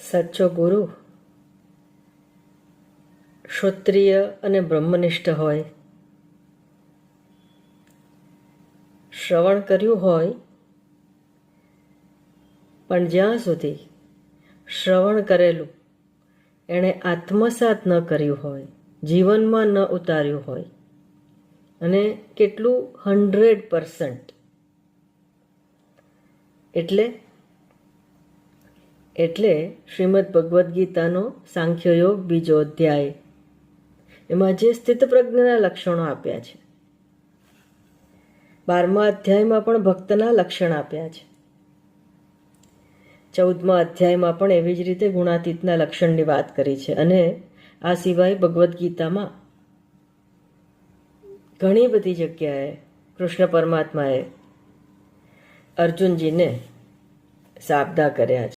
સાચો ગુરુ? ક્ષત્રિય અને બ્રહ્મનિષ્ઠ હોય. શ્રવણ કર્યું હોય, પણ જ્યાં સુધી શ્રવણ કરેલું, એણે આત્મસાત ન કર્યું હોય, જીવનમાં ન ઉતાર્યું હોય, અને કેટલું હંડ્રેડ પર્સન્ટ એટલે એટલે શ્રીમદ ભગવદ્ ગીતાનો સાંખ્યયોગ બીજો અધ્યાય. એમાં જે સ્થિતપ્રજ્ઞના લક્ષણો આપ્યા છે. બારમા અધ્યાયમાં પણ ભક્તના લક્ષણ આપ્યા છે. ચૌદમા અધ્યાયમાં પણ એવી જ રીતે ગુણાતીતના લક્ષણની વાત કરી છે અને આ સિવાય ભગવદ્ ગીતામાં ઘણી બધી જગ્યાએ કૃષ્ણ પરમાત્માએ અર્જુનજીને સાબદા કર્યા છે.